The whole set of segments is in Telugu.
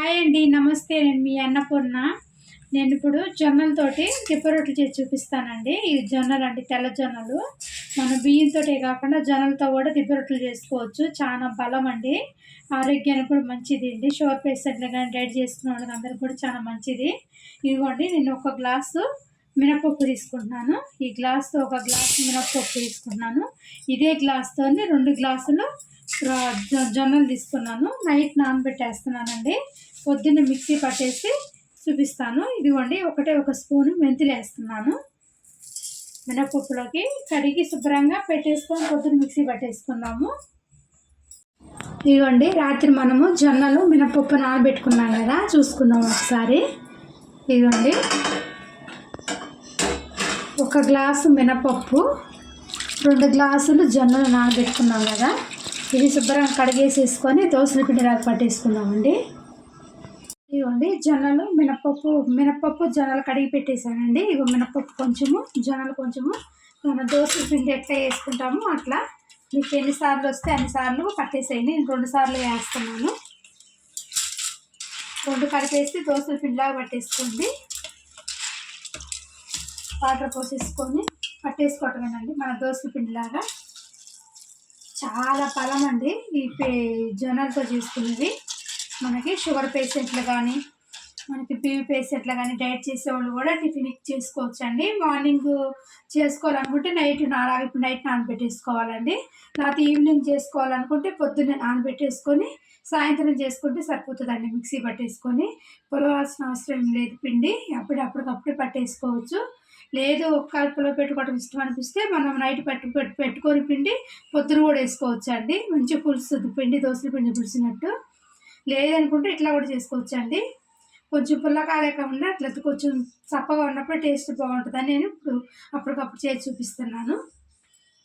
హాయ్ అండి నమస్తే నేను మీ అన్నపూర్ణ. నేను ఇప్పుడు జొన్నలతోటి రొట్టెలు చేసి చూపిస్తానండి. ఈ జొన్నలు అండి తెల్ల జొన్నలు. మన బియ్యంతో కాకుండా జొన్నలతో కూడా రొట్టెలు చేసుకోవచ్చు. చాలా బలం అండి. ఆరోగ్యానికి కూడా మంచిది అండి. షుగర్ పేషెంట్లు కానీ డైట్ చేసుకున్న వాళ్ళకి అందరికి కూడా చాలా మంచిది. ఇదిగోండి నేను ఒక గ్లాసు మినపప్పు తీసుకుంటున్నాను. ఈ గ్లాస్తో ఒక గ్లాస్ మినపప్పు తీసుకుంటున్నాను. ఇదే గ్లాస్తో రెండు గ్లాసులు జొన్నలు తీసుకున్నాను. నైట్ నానబెట్టేస్తున్నానండి. పొద్దున్న మిక్సీ పట్టేసి చూపిస్తాను. ఇదిగోండి ఒకటే ఒక స్పూను మెంతులు వేస్తున్నాను. మినపప్పులోకి కడిగి శుభ్రంగా పెట్టేసుకొని పొద్దున్న మిక్సీ పట్టేసుకున్నాము. ఇదిగోండి రాత్రి మనము జొన్నలు మినపప్పు నానబెట్టుకున్నాం కదా చూసుకుందాం ఒకసారి. ఇదిగోండి ఒక గ్లాసు మినపప్పు రెండు గ్లాసులు జొన్నలు నానబెట్టుకున్నాం కదా. ఇది శుభ్రంగా కడిగేసేసుకొని దోశల పిండిలాగా పట్టేసుకుందామండి. ఇదిగోండి జొన్నలు మినపప్పు మినపప్పు జొన్నలు కడిగి పెట్టేశానండి. ఇగో మినపప్పు కొంచెము జొన్నలు కొంచెము. మన దోశల పిండి ఎట్లా వేసుకుంటామో అట్లా. మీకు ఎన్నిసార్లు వస్తే అన్నిసార్లు పట్టేసేయండి. నేను రెండు సార్లు వేస్తున్నాను. రెండు కలిపేసి దోశల పిండిలాగా పట్టేసుకోండి. వాటర్ పోసేసుకొని పట్టేసుకోవటమేనండి మన దోశల పిండిలాగా. చాలా బలం అండి ఈ పే జొన్నలతో చేసుకునేది. మనకి షుగర్ పేషెంట్లు కానీ మనకి బీవీ పేషెంట్లు కానీ డైట్ చేసేవాళ్ళు కూడా టిఫిన్ చేసుకోవచ్చు అండి మార్నింగ్ చేసుకోవాలనుకుంటే నైట్ నానా ఇప్పుడు నైట్ నానబెట్టేసుకోవాలండి. లేకపోతే ఈవినింగ్ చేసుకోవాలనుకుంటే పొద్దున్నే నానబెట్టేసుకొని సాయంత్రం చేసుకుంటే సరిపోతుందండి మిక్సీ పట్టేసుకొని. పొలవాల్సిన అవసరం లేదు పిండి అప్పుడప్పటికప్పుడు పట్టేసుకోవచ్చు. లేదు కలుపులో పెట్టుకోవడం ఇష్టం అనిపిస్తే మనం నైట్ పెట్టు పెట్టుకొని పిండి పొద్దున కూడా వేసుకోవచ్చు అండి మంచి పులుస్తుంది పిండి దోశల పిండి పులిసినట్టు లేదనుకుంటే ఇట్లా కూడా చేసుకోవచ్చు అండి కొంచెం పుల్లకాలేకుండా అట్లా కొంచెం చప్పగా ఉన్నప్పుడు టేస్ట్ బాగుంటుందని నేను ఇప్పుడు అప్పటికప్పుడు చేసి చూపిస్తున్నాను.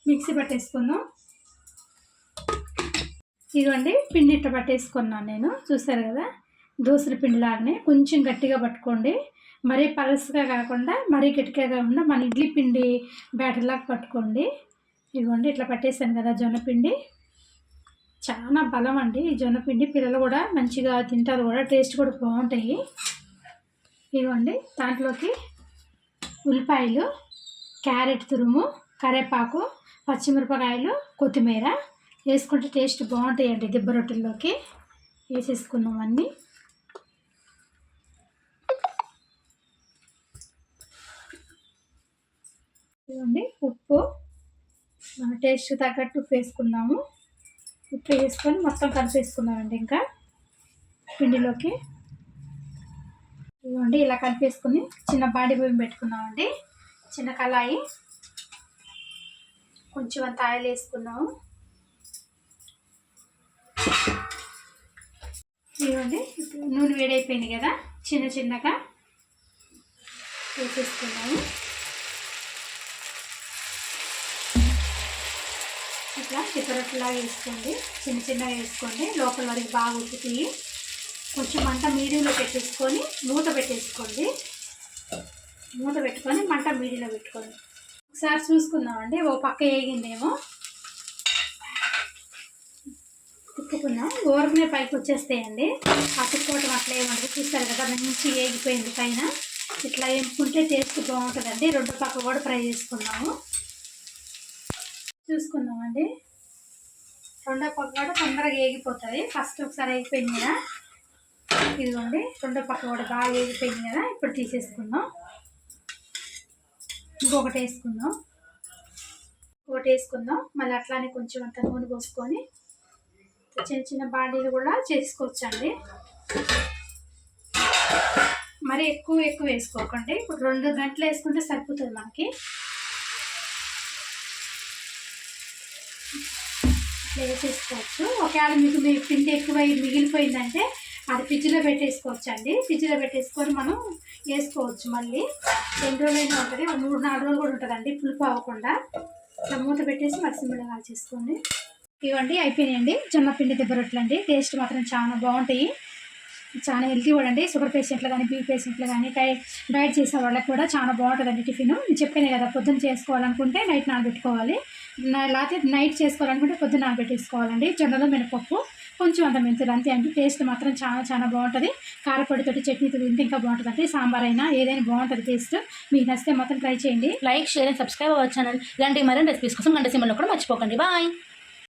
మిక్సీ పట్టేసుకుందాం. ఇదిగోండి పిండి ఇట్లా పట్టేసుకున్నాను నేను. చూసారు కదా? దోశల పిండి లాగానే కొంచెం గట్టిగా పట్టుకోండి. మరీ పలసగా కాకుండా మరీ గట్టిగా కాకుండా మన ఇడ్లీ పిండి బ్యాటర్లాగా పట్టుకోండి. ఇదిగోండి ఇట్లా పట్టేసాను కదా జొన్నపిండి చాలా బలం అండి ఈ జొన్నపిండి పిల్లలు కూడా మంచిగా తింటారు కూడా టేస్ట్ కూడా బాగుంటాయి. ఇదిగోండి దాంట్లోకి ఉల్లిపాయలు క్యారెట్ తురుము కరేపాకు పచ్చిమిరపకాయలు కొత్తిమీర వేసుకుంటే టేస్ట్ బాగుంటాయండి దిబ్బ రొట్టెల్లోకి. వేసేసుకున్నాం అన్నీ. ఇవ్వండి ఉప్పు. మన టేస్ట్ తగ్గట్టు వేసుకున్నాము ఉప్పు వేసుకొని మొత్తం కలిపేసుకున్నామండి ఇంకా పిండిలోకి. ఇవ్వండి ఇలా కలిపేసుకుని చిన్న బాడీ బియ్యం పెట్టుకున్నామండి. చిన్న కళాయి. కొంచెం అంత ఆయిల్ వేసుకున్నాము. ఇవ్వండి నూనె వేడైపోయింది కదా చిన్న చిన్నగా వేసేసుకున్నాము. ఇట్లా చిప్పరొట్టులా వేసుకోండి చిన్న చిన్నగా వేసుకోండి. లోపల వరకు బాగా ఉతుకుతాయి కొంచెం మంట మీడియంలో పెట్టేసుకొని మూత పెట్టేసుకోండి. మూత పెట్టుకొని మంట మీడియంలో పెట్టుకోండి. ఒకసారి చూసుకుందామండి. ఓ పక్క వేగిందేమో. తిప్పుకుందాం. ఊరకనే పైకి వచ్చేస్తాయండి. అతుక్కోవటం అట్లా ఏమంటారు చూస్తారు కదా మంచి వేగిపోయింది పైన. ఇట్లా ఎంపుకుంటే టేస్ట్ బాగుంటుందండి. రెండు పక్క కూడా ఫ్రై చేసుకున్నాము చూసుకుందామండి. రెండో పక్క కూడా తొందరగా ఏగిపోతుంది. ఫస్ట్ ఒకసారి అయిపోయింది కదా. ఇదిగోండి రెండో పక్క కూడా బాగా ఏగిపోయింది కదా. ఇప్పుడు తీసేసుకుందాం. ఇంకొకటి వేసుకుందాం. ఒకటి వేసుకుందాం. మళ్ళీ అట్లానే కొంచెం అంత నూనె పోసుకొని చిన్న చిన్న బాడీలు కూడా చేసుకోవచ్చండి. మరి ఎక్కువ ఎక్కువ వేసుకోకండి. ఇప్పుడు రెండు గంటలు వేసుకుంటే సరిపోతుంది మనకి. వేసేసుకోవచ్చు ఒకవేళ మీకు మీ పిండి ఎక్కువ మిగిలిపోయిందంటే అది ఫ్రిడ్జ్లో పెట్టేసుకోవచ్చు అండి ఫ్రిడ్జ్లో పెట్టేసుకొని మనం వేసుకోవచ్చు మళ్ళీ. రెండు రోజులైనా ఉంటుంది. మూడు నాలుగు రోజులు కూడా ఉంటుందండి. పులుపు అవ్వకుండా. ఇట్లా మూత పెట్టేసి మరిసిమిడ చేసుకోండి ఇవ్వండి అయిపోయినాయండి. జొన్న పిండి దెబ్బ రొట్టెలు అండి టేస్ట్ మాత్రం చాలా బాగుంటాయి. చాలా హెల్తీ కూడా అండి. షుగర్ పేషెంట్లు కానీ బీ పేషెంట్లు కానీ డై డైట్ చేసే వాళ్ళకి కూడా చాలా బాగుంటుందండి టిఫిన్ చెప్పాను కదా పొద్దున్న చేసుకోవాలనుకుంటే నైట్ నానబెట్టుకోవాలి. నా- లేకపోతే నైట్ చేసుకోవాలనుకుంటే పొద్దున్న నానబెట్టేసుకోవాలండి. జొన్నలో మినపప్పు కొంచెం అంత మెంతులు అంతే అండి. టేస్ట్ మాత్రం చాలా చాలా బాగుంటుంది. కారపొడితోటి చట్నీతో తింటే ఇంకా బాగుంటుంది అంటే సాంబార్ అయినా ఏదైనా బాగుంటుంది టేస్ట్ మీకు నచ్చితే మాత్రం ట్రై చేయండి. లైక్ షేర్ అండ్ సబ్స్క్రైబ్ అవ్వచ్చు ఛానల్ ఇలాంటి మరిన్ని రెసిపీస్ కోసం గంట సింబల్ కూడా మర్చిపోకండి. బాయ్